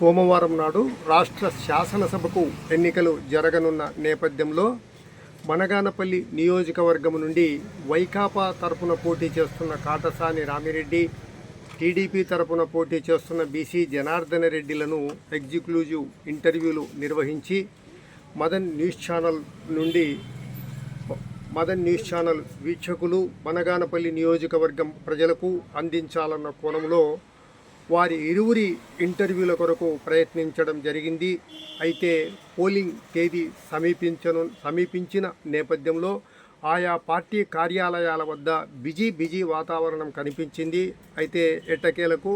సోమవారం నాడు రాష్ట్ర శాసనసభకు ఎన్నికలు జరగనున్న నేపథ్యంలో మనగానపల్లి నియోజకవర్గం నుండి వైకాపా తరపున పోటీ చేస్తున్న కాటసాని రామిరెడ్డి టీడీపీ తరపున పోటీ చేస్తున్న బీసీ జనార్దన రెడ్డిలను ఎగ్జిక్లూజివ్ ఇంటర్వ్యూలు నిర్వహించి మదన్ న్యూస్ ఛానల్ నుండి మదన్ న్యూస్ ఛానల్ వీక్షకులు మనగానపల్లి నియోజకవర్గం ప్రజలకు అందించాలన్న కోణంలో వారి ఇరువురి ఇంటర్వ్యూల కొరకు ప్రయత్నించడం జరిగింది. అయితే పోలింగ్ తేదీ సమీపించను సమీపించిన నేపథ్యంలో ఆయా పార్టీ కార్యాలయాల వద్ద బిజీ బిజీ వాతావరణం కనిపించింది. అయితే ఎట్టకేలకు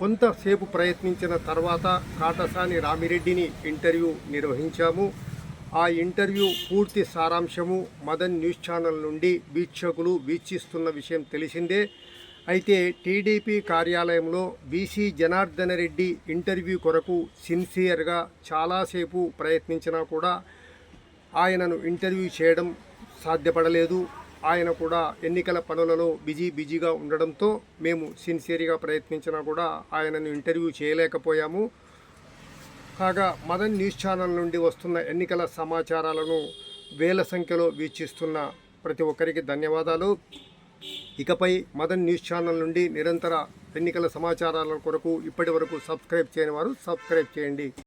కొంతసేపు ప్రయత్నించిన తర్వాత కాటసాని రామిరెడ్డిని ఇంటర్వ్యూ నిర్వహించాము. ఆ ఇంటర్వ్యూ పూర్తి సారాంశము మదన్ న్యూస్ ఛానల్ నుండి వీక్షకులు వీక్షిస్తున్న విషయం తెలిసిందే. అయితే టీడీపీ కార్యాలయంలో బీసీ జనార్దన రెడ్డి ఇంటర్వ్యూ కొరకు సిన్సియర్గా చాలాసేపు ప్రయత్నించినా కూడా ఆయనను ఇంటర్వ్యూ చేయడం సాధ్యపడలేదు. ఆయన కూడా ఎన్నికల పనులలో బిజీ బిజీగా ఉండడంతో మేము సిన్సియర్గా ప్రయత్నించినా కూడా ఆయనను ఇంటర్వ్యూ చేయలేకపోయాము. కాగా మదన్ న్యూస్ ఛానల్ నుండి వస్తున్న ఎన్నికల సమాచారాలను వేల సంఖ్యలో వీక్షిస్తున్న ప్రతి ఒక్కరికి ధన్యవాదాలు. ఇకపై మదన్ న్యూస్ ఛానల్ నుండి నిరంతర ఎన్నికల సమాచారాల కొరకు ఇప్పటి వరకు సబ్స్క్రైబ్ చేయని వారు సబ్స్క్రైబ్ చేయండి.